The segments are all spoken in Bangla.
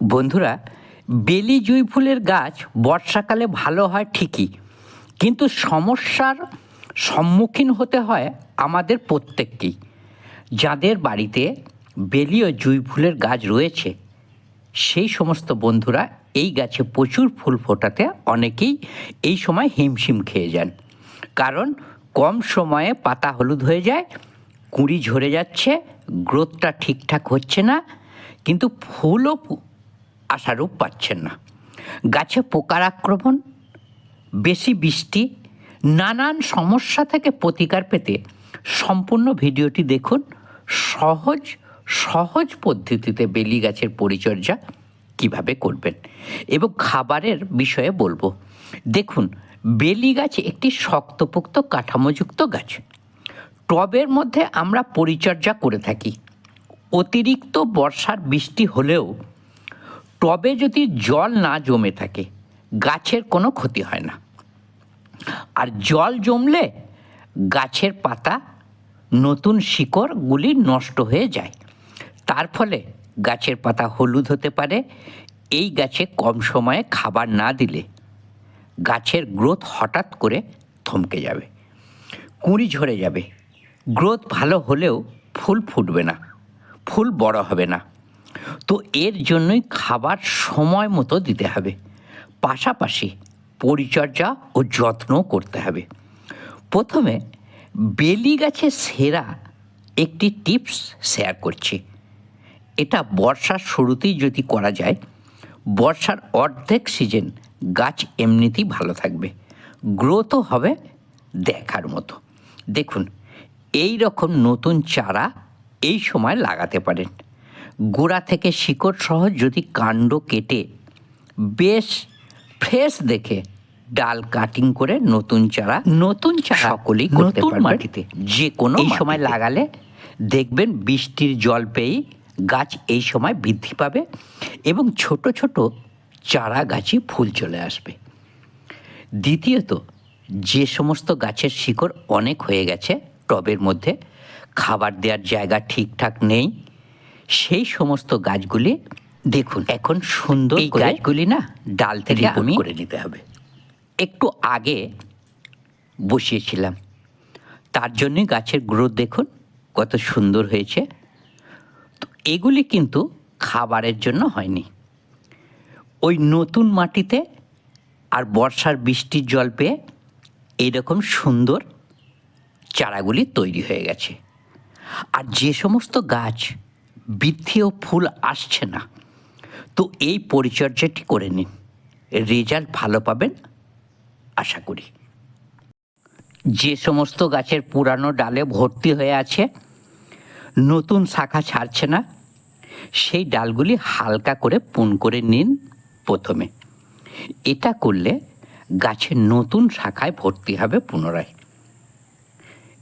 বন্ধুরা, বেলি জুঁই ফুলের গাছ বর্ষাকালে ভালো হয় ঠিকই, কিন্তু সমস্যার সম্মুখীন হতে হয় আমাদের প্রত্যেককেই। যাদের বাড়িতে বেলি ও জুঁই ফুলের গাছ রয়েছে, সেই সমস্ত বন্ধুরা এই গাছে প্রচুর ফুল ফোটাতে অনেকেই এই সময় হিমশিম খেয়ে যান। কারণ কম সময়ে পাতা হলুদ হয়ে যায়, কুঁড়ি ঝরে যাচ্ছে গ্রোথটা ঠিকঠাক হচ্ছে না, কিন্তু ফুলও আশারূপ পাচ্ছেন না। গাছে পোকার আক্রমণ, বেশি বৃষ্টি, নানান সমস্যা থেকে প্রতিকার পেতে সম্পূর্ণ ভিডিওটি দেখুন। সহজ সহজ পদ্ধতিতে বেলি গাছের পরিচর্যা কীভাবে করবেন এবং খাবারের বিষয়ে বলব। দেখুন, বেলি গাছ একটি শক্তপোক্ত কাঠামোযুক্ত গাছ। টবের মধ্যে আমরা পরিচর্যা করে থাকি। অতিরিক্ত বর্ষার বৃষ্টি হলেও টবে যদি জল না জমে থাকে, গাছের কোনো ক্ষতি হয় না। আর জল জমলে গাছের পাতা নতুন শিকড়গুলি নষ্ট হয়ে যায়। তার ফলে গাছের পাতা হলুদ হতে পারে। এই গাছে কম সময়ে খাবার না দিলে গাছের গ্রোথ হঠাৎ করে থমকে যাবে। কুঁড়ি ঝরে যাবে। গ্রোথ ভালো হলেও ফুল ফুটবে না। ফুল বড় হবে না। তো এর জন্যই খাবার সময় মতো দিতে হবে। পাশাপাশি পরিচর্যা ও যত্নও করতে হবে। প্রথমে বেলি গাছের সেরা একটি টিপস শেয়ার করছি। এটা বর্ষার শুরুতেই যদি করা যায়, বর্ষার অর্ধেক সিজন গাছ এমনিতেই ভালো থাকবে। গ্রোথও হবে দেখার মতো। দেখুন এই রকম নতুন চারা এই সময় লাগাতে পারেন। গোড়া থেকে শিকড় সহ যদি কাণ্ড কেটে বেশ ফ্রেশ দেখে ডাল কাটিং করে নতুন চারা নতুন চারা সকলেই করতে মাটিতে, যে কোনো এই সময় লাগালে দেখবেন বৃষ্টির জল পেয়েই গাছ এই সময় বৃদ্ধি পাবে এবং ছোট ছোট চারা গাছই ফুল চলে আসবে। দ্বিতীয়ত যে সমস্ত গাছের শিকড় অনেক হয়ে গেছে টবের মধ্যে খাবার দেওয়ার জায়গা ঠিকঠাক নেই সেই সমস্ত গাছগুলি দেখুন এখন সুন্দর এই গাছগুলি না ডাল থেকে আমি করে নিতে হবে। একটু আগে বসিয়েছিলাম। তার জন্যই গাছের গ্রোথ দেখুন কত সুন্দর হয়েছে। তো এগুলি কিন্তু খাবারের জন্য হয়নি। ওই নতুন মাটিতে আর বর্ষার বৃষ্টির জল পেয়ে এইরকম সুন্দর চারাগুলি তৈরি হয়ে গেছে। আর যে সমস্ত গাছ বৃদ্ধি ও ফুল আসছে না। তো এই পরিচর্যাটি করে নিন। রেজাল্ট ভালো পাবেন, আশা করি। যে সমস্ত গাছের পুরানো ডালে ভর্তি হয়ে আছে, নতুন শাখা ছাড়ছে না, সেই ডালগুলি হালকা করে পুন করে নিন প্রথমে। এটা করলে গাছের নতুন শাখায় ভর্তি হবে পুনরায়।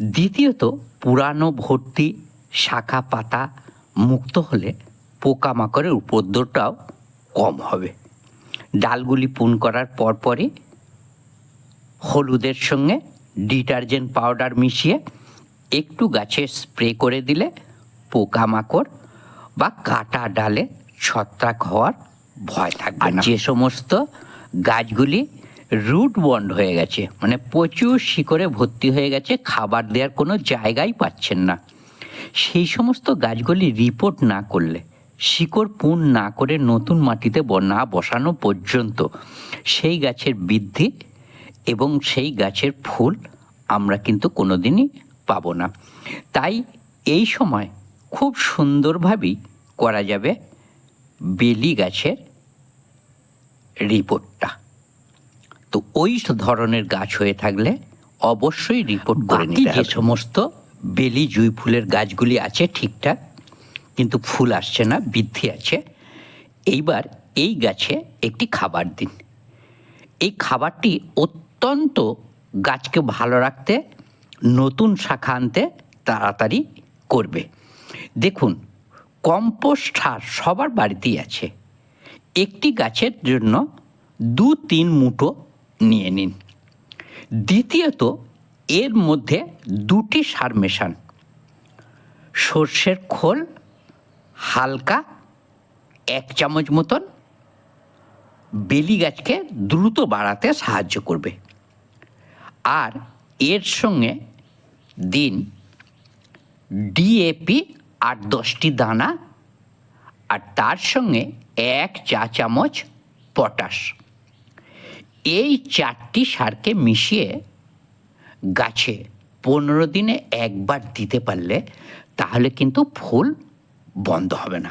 দ্বিতীয়ত, পুরানো ভর্তি শাখা পাতা মুক্ত হলে পোকামাকড়ের উপদ্রবটাও কম হবে। ডালগুলি পুন করার পরপরই হলুদের সঙ্গে ডিটারজেন্ট পাউডার মিশিয়ে একটু গাছে স্প্রে করে দিলে পোকামাকড় বা কাটা ডালে ছত্রাক হওয়ার ভয় থাকবে আর যে সমস্ত গাছগুলি রুট বন্ড হয়ে গেছে মানে প্রচুর শিকড়ে ভর্তি হয়ে গেছে খাবার দেওয়ার কোনো জায়গাই পাচ্ছেন না। সেই সমস্ত গাছগুলি রিপোর্ট না করলে শিকড় পুন না করে নতুন মাটিতে না বসানো পর্যন্ত সেই গাছের বৃদ্ধি এবং সেই গাছের ফুল আমরা কিন্তু কোনোদিনই পাবো না। তাই এই সময় খুব সুন্দরভাবেই করা যাবে বেলি গাছের রিপোর্টটা তো ওই ধরনের গাছ হয়ে থাকলে অবশ্যই রিপোর্ট করে নিতে যে সমস্ত বেলি, জুঁই ফুলের গাছগুলি আছে ঠিকঠাক, কিন্তু ফুল আসছে না, বৃদ্ধি আছে। এইবার এই গাছে একটি খাবার দিন। এই খাবারটি অত্যন্ত গাছকে ভালো রাখতে, নতুন শাখা আনতে তাড়াতাড়ি করবে। দেখুন, কম্পোস্ট সার সবার বাড়িতেই আছে। একটি গাছের জন্য দু তিন মুঠো নিয়ে নিন। দ্বিতীয়ত এর মধ্যে দুটি সার মেশান। সর্ষের খোল হালকা এক চামচ মতন। বেলি গাছকে দ্রুত বাড়াতে সাহায্য করবে। আর এর সঙ্গে দিন ডিএপি আট দশটি দানা আর তার সঙ্গে এক চা চামচ পটাশ। এই চারটি সারকে মিশিয়ে গাছে পনেরো দিনে একবার দিতে পারলে তাহলে কিন্তু ফুল বন্ধ হবে না।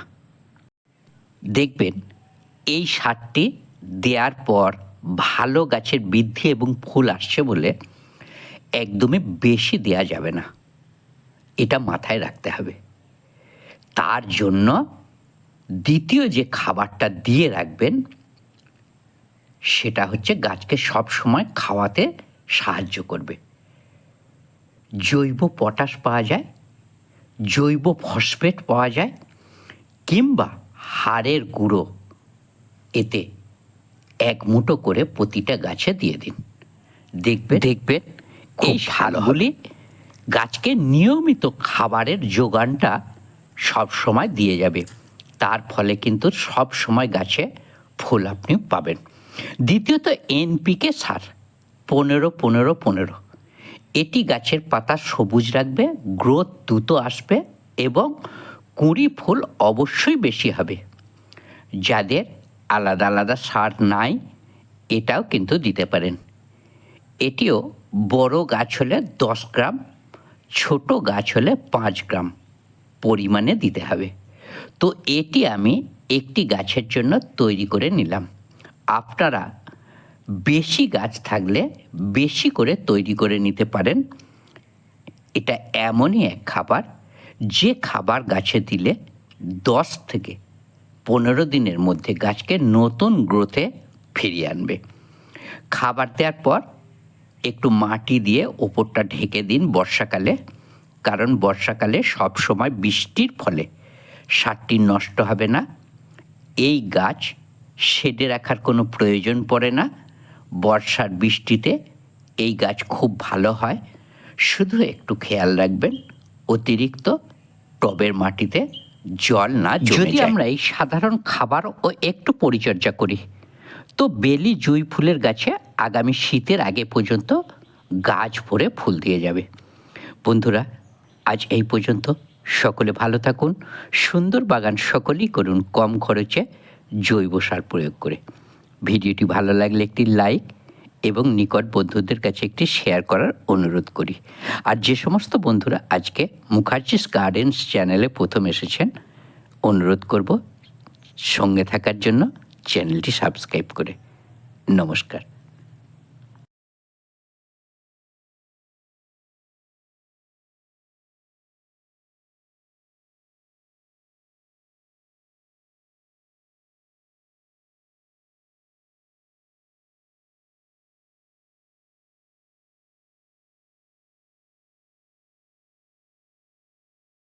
দেখবেন, এই সারটি দেওয়ার পর ভালো গাছের বৃদ্ধি এবং ফুল আসছে বলে একদমই বেশি দেয়া যাবে না। এটা মাথায় রাখতে হবে। তার জন্য দ্বিতীয় যে খাবারটা দিয়ে রাখবেন, সেটা হচ্ছে গাছকে সব সময় খাওয়াতে সাহায্য করবে। জৈব পটাশ পাওয়া যায় জৈব ফসফেট পাওয়া যায় কিংবা হাড়ের গুঁড়ো। এতে এক মুঠো করে প্রতিটা গাছে দিয়ে দিন। দেখবে দেখবে এই সারগুলি গাছকে নিয়মিত খাবারের যোগানটা সব সময় দিয়ে যাবে। তার ফলে কিন্তু সব সময় গাছে ফুল আপনি পাবেন। দ্বিতীয়ত এনপিকে সার পনেরো পনেরো পনেরো। এটি গাছের পাতা সবুজ রাখবে, গ্রোথ দ্রুত আসবে এবং কুঁড়ি ফুল অবশ্যই বেশি হবে। যাদের আলাদা আলাদা সার নাই, এটাও কিন্তু দিতে পারেন। এটিও বড় গাছ হলে দশ গ্রাম, ছোট গাছ হলে পাঁচ গ্রাম পরিমাণে দিতে হবে। তো এটি আমি একটি গাছের জন্য তৈরি করে নিলাম। আপনারা বেশি গাছ থাকলে বেশি করে তৈরি করে নিতে পারেন। এটা এমনই এক খাবার, যে খাবার গাছে দিলে দশ থেকে পনেরো দিনের মধ্যে গাছকে নতুন গ্রোথে ফিরিয়ে আনবে। খাবার দেওয়ার পর একটু মাটি দিয়ে ওপরটা ঢেকে দিন বর্ষাকালে, কারণ বর্ষাকালে সব সময় বৃষ্টির ফলে সারটি নষ্ট হবে না। এই গাছ শেডে রাখার কোনো প্রয়োজন পড়ে না। বর্ষার বৃষ্টিতে এই গাছ খুব ভালো হয়। শুধু একটু খেয়াল রাখবেন অতিরিক্ত টবের মাটিতে জল না যদি আমরা এই সাধারণ খাবার ও একটু পরিচর্যা করি তো বেলি জুঁই ফুলের গাছে আগামী শীতের আগে পর্যন্ত গাছ ভরে ফুল দিয়ে যাবে। বন্ধুরা আজ এই পর্যন্ত। সকলে ভালো থাকুন। সুন্দর বাগান সকলেই করুন কম খরচে জৈব সার প্রয়োগ করে। ভিডিওটি ভালো লাগলে একটি লাইক এবং নিকট বন্ধুদের কাছে একটি শেয়ার করার অনুরোধ করি। আর যে সমস্ত বন্ধুরা আজকে মুখার্জিস গার্ডেন্স চ্যানেলে প্রথম এসেছেন, অনুরোধ করব সঙ্গে থাকার জন্য চ্যানেলটি সাবস্ক্রাইব করে। নমস্কার।